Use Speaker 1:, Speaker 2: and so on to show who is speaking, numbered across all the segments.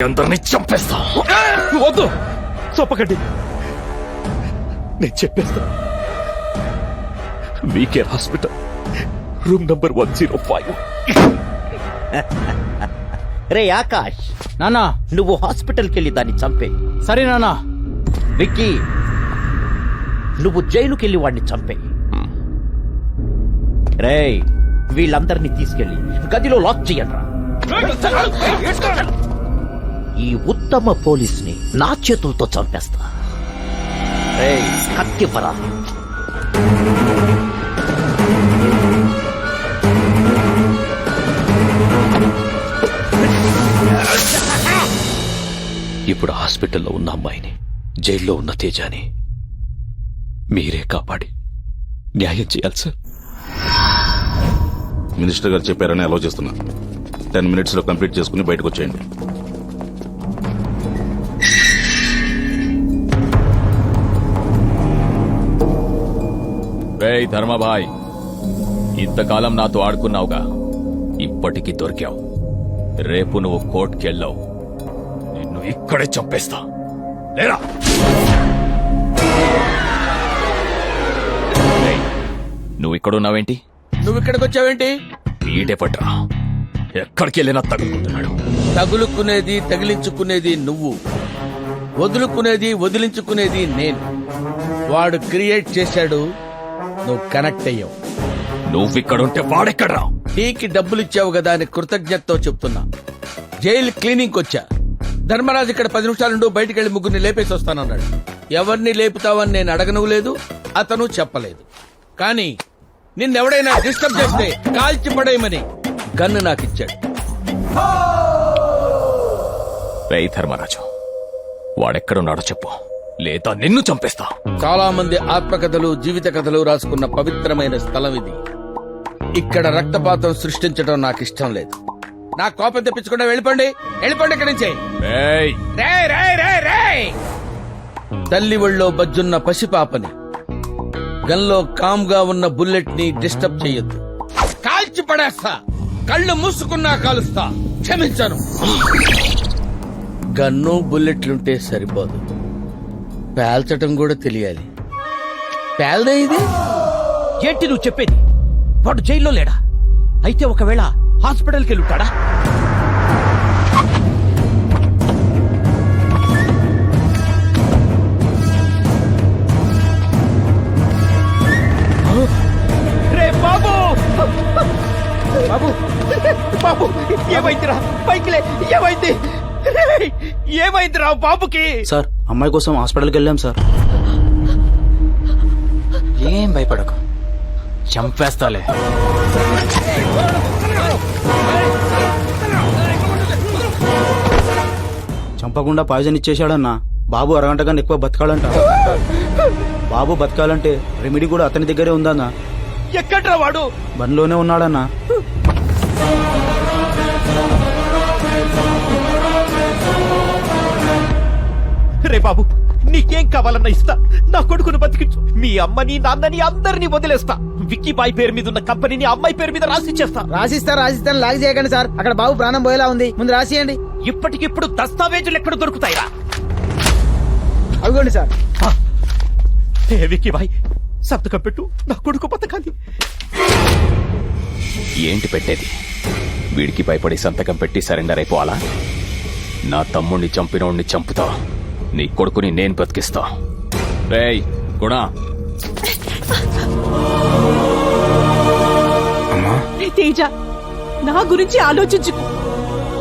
Speaker 1: అందరినీ చంపేస్తా
Speaker 2: వద్దు చొప్పకండి నేను చెప్పేస్తా WeCare hospital room number one zero five
Speaker 3: రే ఆకాష్
Speaker 4: నానా
Speaker 3: నువ్వు హాస్పిటల్కి వెళ్ళి దాన్ని చంపే
Speaker 4: సరే నానా
Speaker 3: విక్కీ నువ్వు జైలుకి వెళ్ళి వాడిని చంపే రేయ్ వీళ్ళందరినీ తీసుకెళ్ళి గదిలో లాక్ చెయ్యండ్రా ఈ ఉత్తమ పోలీస్ని నా చేతులతో చంపేస్తా. రేయ్. కత్తివ్వరా?
Speaker 2: ఇప్పుడు హాస్పిటల్లో ఉన్న అమ్మాయిని జైల్లో ఉన్న తేజాని మీరే కాపాడి న్యాయం చేయాలి సార్.
Speaker 5: మినిస్టర్ గారు చెప్పారని అలౌ చేస్తున్నా. టెన్ మినిట్స్లో కంప్లీట్ చేసుకుని బయటకు వచ్చేయండి.
Speaker 1: రేయ్ ధర్మభాయ్ ఇంతకాలం నాతో ఆడుకున్నావుగా ఇప్పటికి దొరికావు. రేపు నువ్వు కోర్టుకెళ్ళావు నిన్ను ఇక్కడే చంపేస్తా. లేరా? నువ్వు ఇక్కడున్నావేంటి?
Speaker 6: నువ్వు ఇక్కడికి వచ్చావేంటి
Speaker 1: వీడే పట్రా. ఎక్కడికి వెళ్ళినా తగులుకుంటున్నాడు.
Speaker 6: తగులుకునేది తగిలించుకునేది నువ్వు. వదులుకునేది వదిలించుకునేది నేను. వాడు క్రియేట్ చేశాడు నువ్వు కనెక్ట్ అయ్యావు.
Speaker 1: నువ్విక్కడుంటే వాడెక్కడ్రా?
Speaker 6: టీకి డబ్బులు ఇచ్చావు కదా అని కృతజ్ఞతతో చెప్తున్నా. జైలు క్లీనింగ్ వచ్చా ధర్మరాజు ఇక్కడ పది నిమిషాలుండు బయటికి వెళ్ళి ముగ్గురిని లేపేసి వస్తానన్నాడు. ఎవరిని లేపుతావని నేను అడగను లేదు అతను చెప్పలేదు. కానీ నిన్నెవడైనా డిస్టర్బ్ చేస్తే కాల్చి పడేయమని గన్ను నాకు ఇచ్చాడు
Speaker 1: రేయ్ ధర్మరాజు వాడెక్కడున్నాడో చెప్పు. లేదా నిన్ను చంపేస్తా.
Speaker 6: చాలా మంది ఆత్మకథలు జీవిత కథలు రాసుకున్న పవిత్రమైన స్థలం ఇది. ఇక్కడ రక్తపాతం సృష్టించడం నాకు ఇష్టం లేదు. నా కోపం తెప్పించకుండా వెళ్ళిపోండి. వెళ్ళిపోండి ఇక్కడి నుంచి.
Speaker 1: రేయ్.
Speaker 6: రేయ్, రేయ్, రేయ్, రేయ్! తల్లి ఒళ్ళో బజ్జున్న పసిపాపని. గన్లో కామ్గా ఉన్న బుల్లెట్ని డిస్టర్బ్ చెయ్యొద్దు కాల్చి పడేస్తా. కళ్ళు మూసుకున్నా కాలుస్తా. క్షమించను. గన్ను బుల్లెట్లుంటే సరిపోదు. పేల్చటం కూడా తెలియాలి. పేల్దే ఇది?
Speaker 3: ఏంటి నువ్వు చెప్పేది? వాడు జైల్లో లేడా? అయితే ఒకవేళ హాస్పిటల్కి వెళ్ళుంటాడా? రే బాబు! బాబు! బాబు ఏమైందిరా? పైకిలే ఏమైంది? రేయ్, ఏమైందిరా బాబుకి?
Speaker 4: సార్ అమ్మాయి కోసం హాస్పిటల్కి వెళ్ళాం సార్.
Speaker 7: ఏం భయపడకు. చంపేస్తాలే.
Speaker 4: చంపకుండా పాయిజన్ ఇచ్చేశాడన్నా. బాబు అరగంట కన్నా ఎక్కువ బతకాలంట. బాబు బతకాలంటే రెమెడీ కూడా అతని దగ్గరే ఉందన్నా.
Speaker 3: ఎక్కడ్రా వాడు?
Speaker 4: బండిలోనే ఉన్నాడన్నా.
Speaker 3: రే బాబు నీకేం కావాలన్నా ఇస్తా. నా కొడుకును బతికించు. మీ అమ్మని నాన్నని అందరినీ వదిలేస్తా. విక్కీ బాయ్ పేరు మీద ఉన్న కంపెనీని అమ్మాయి పేరు మీద రాసిచ్చేస్తా.
Speaker 8: రాసిస్తా రాసిస్తాను లాగ్ చేయకండి సార్. అక్కడ బాబు ప్రాణం పోయేలా ఉంది. ముందు రాసియండి.
Speaker 3: ఇప్పటికిప్పుడు దస్తావేజులు ఎక్కడ దొరుకుతాయిరా?
Speaker 8: అవిగోండి సార్.
Speaker 3: ఏ విక్కీ బాయ్ సంతకం పెట్టు. నా కొడుకు బతకాలి.
Speaker 1: ఏంటి పెట్టేది? వీడికి భయపడి సంతకం పెట్టి సరెండర్ అయిపోవాలా? నా తమ్ముణ్ణి చంపినోణ్ణి చంపుతా నీ కొడుకుని నేను బతికిస్తా రేయ్ గుణ
Speaker 9: తేజ నా గురించి ఆలోచించుకు.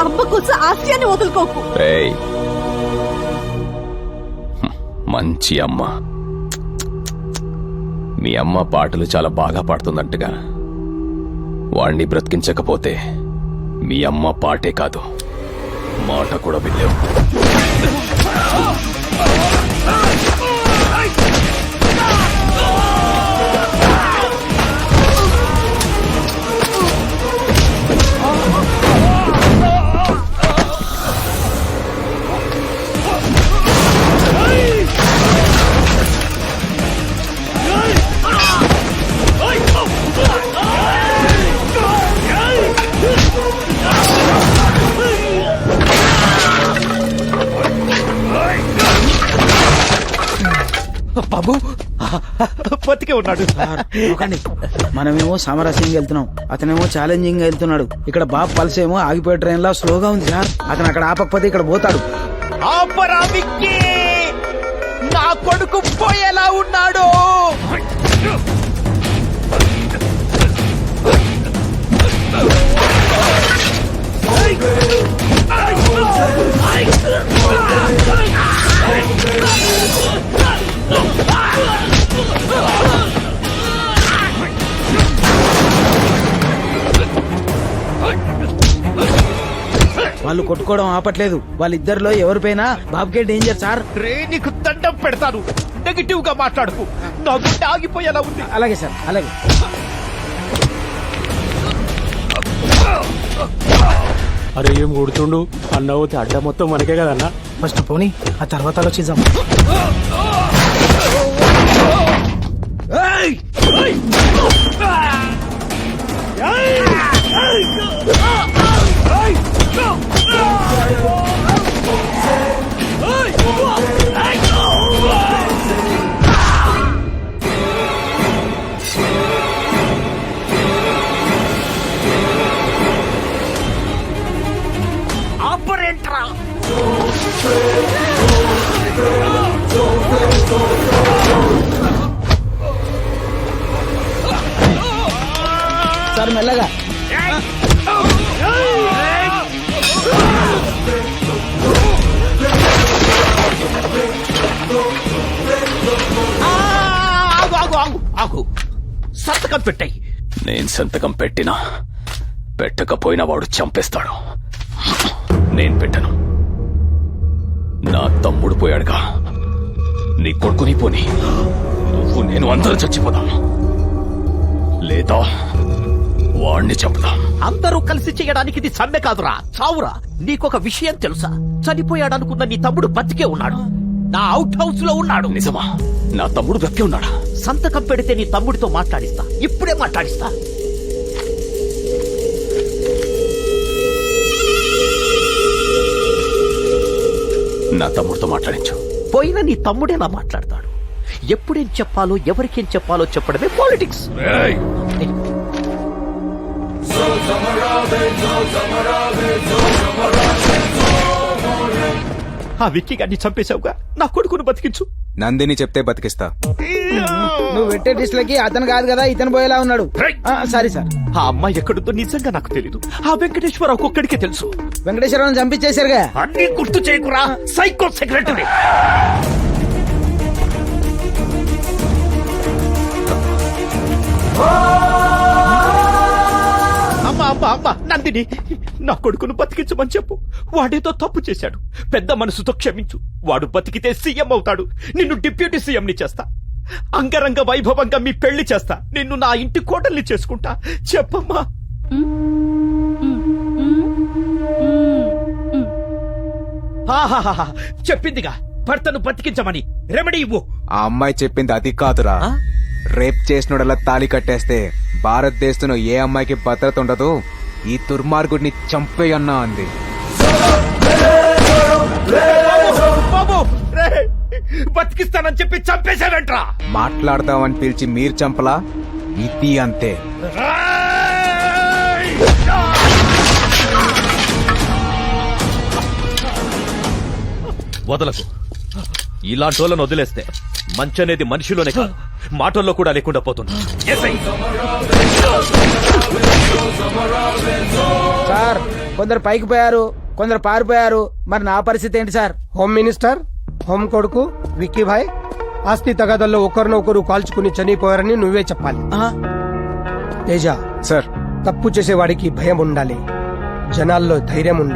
Speaker 9: అమ్మ కోసం ఆశయాన్ని వదులుకోకు.
Speaker 1: రేయ్. మంచి అమ్మ. మీ అమ్మ పాటలు చాలా బాగా పాడుతుందంటగా. వాణ్ణి బ్రతికించకపోతే మీ అమ్మ పాటే కాదు. మాట కూడా వినలేవు. 走！
Speaker 3: 啊啊啊 బాబు. బతికే ఉన్నాడు.
Speaker 4: మనమేమో సామరస్యంగా వెళ్తున్నాం. అతనేమో ఛాలెంజింగ్గా వెళ్తున్నాడు. ఇక్కడ బాబు పల్స్ ఏమో ఆగిపోయే ట్రైన్ లా స్లోగా ఉంది సార్. అతను అక్కడ ఆపకపోతే ఇక్కడ పోతాడు.
Speaker 3: నా కొడుకు పోయేలా ఉన్నాడు.
Speaker 4: వాళ్ళు కొట్టుకోవడం ఆపట్లేదు. వాళ్ళిద్దరిలో ఎవరిపైనా బాబుకే డేంజర్ సార్
Speaker 3: రే నీకు దండం పెడతాను. నెగిటివ్గా మాట్లాడుకు. నా గుండె ఆగిపోయేలా ఉంది.
Speaker 4: అలాగే సార్ అలాగే.
Speaker 10: అరే ఏం కొడుతుండు? అన్న పోతే అడ్డ మొత్తం మనకే కదన్నా?
Speaker 8: ఫస్ట్ పోనీ ఆ తర్వాత ఆలోచిద్దాం.
Speaker 3: ఆపరేటరా
Speaker 8: సార్ మెల్లగా.
Speaker 3: ఆ, ఆగు ఆగు ఆగు ఆగు. సంతకం పెట్టాయి.
Speaker 1: నేను సంతకం పెట్టినా పెట్టకపోయినా వాడు చంపేస్తాడు. నేను పెట్టను. నా తమ్ముడు పోయాడుగా. నీ కొడుకుని పోని. నువ్వు నేను అందరూ చచ్చిపోదాం లేదా వాణ్ణి చంపుదాం.
Speaker 3: అందరూ కలిసి చేయడానికి ఇది సమ్మె కాదురా. చావురా. నీకొక విషయం తెలుసా? చనిపోయాడనుకున్న నీ తమ్ముడు బతికే ఉన్నాడు. నా అవుట్ హౌస్లో ఉన్నాడు.
Speaker 1: నిజమా? నా తమ్ముడు బ్రతికి ఉన్నాడా?
Speaker 3: సంతకం పెడితే నీ తమ్ముడితో మాట్లాడిస్తా. ఇప్పుడే మాట్లాడిస్తా.
Speaker 1: నా తమ్ముడితో మాట్లాడించు.
Speaker 3: పోయిన నీ తమ్ముడేలా మాట్లాడతాడు? ఎప్పుడేం చెప్పాలో ఎవరికేం చెప్పాలో చెప్పడమే పాలిటిక్స్. ఆ విక్కీ గారిని చంపేశావుగా? నా కొడుకును బతికించు.
Speaker 4: నందిని చెప్తే బతికిస్తా.
Speaker 8: నువ్వు పెట్టే డిస్లకి అతను కాదు కదా ఇతను పోయేలా ఉన్నాడు. ఆ, సారీ సార్.
Speaker 3: ఆ అమ్మాయి ఎక్కడుందో నిజంగా నాకు తెలీదు. ఆ వెంకటేశ్వరరావు ఒక్కడికే తెలుసు.
Speaker 8: వెంకటేశ్వరరావు చంపించేశారుగా.
Speaker 3: అన్ని గుర్తు చేయకురా. Psycho secretary. అమ్మా అమ్మా అమ్మా నందిని నా కొడుకును బతికించమని చెప్పు. వాడేదో తప్పు చేశాడు. పెద్ద మనసుతో క్షమించు. వాడు బతికితే సీఎం అవుతాడు. నిన్ను డిప్యూటీ సీఎం ని చేస్తా. అంగరంగ వైభవంగా మీ పెళ్ళి చేస్తా. నిన్ను నా ఇంటి కోటల్ని చేసుకుంటా. చెప్పమ్మా. చెప్పిందిగా. భర్తను బతికించమని. రెమెడీ ఇవ్వు.
Speaker 11: ఆ అమ్మాయి చెప్పింది అది కాదురా? రేప్ చేసినోడలా తాళి కట్టేస్తే భారతదేశంలో ఏ అమ్మాయికి భద్రత ఉండదు? ఈ దుర్మార్గుడిని చంపేయన్నా అంది.
Speaker 3: బతికిస్తానని చెప్పి చంపేశాడంట్రా!
Speaker 11: మాట్లాడదామని పిలిచి మీరు చంపలా? ఇది అంతే.
Speaker 3: వదలకు. ఇలాంటి వాళ్ళని వదిలేస్తే మంచి అనేది మనిషిలోనే కాదు. మాటల్లో కూడా లేకుండా పోతుంది. ఏసై.
Speaker 8: సార్ కొందరు పైకి పోయారు కొందరు పారిపోయారు. మరి నా పరిస్థితి ఏంటి సార్?
Speaker 12: హోమ్ మినిస్టర్ హోమ్ కొడుకు విక్కీ భాయ్ ఆస్తి తగాదల్లో ఒకరినొకరు కాల్చుకుని చనిపోయారని నువ్వే చెప్పాలి. తేజ
Speaker 11: సార్.
Speaker 12: తప్పు చేసేవాడికి భయం ఉండాలి. జనాల్లో ధైర్యం ఉండాలి.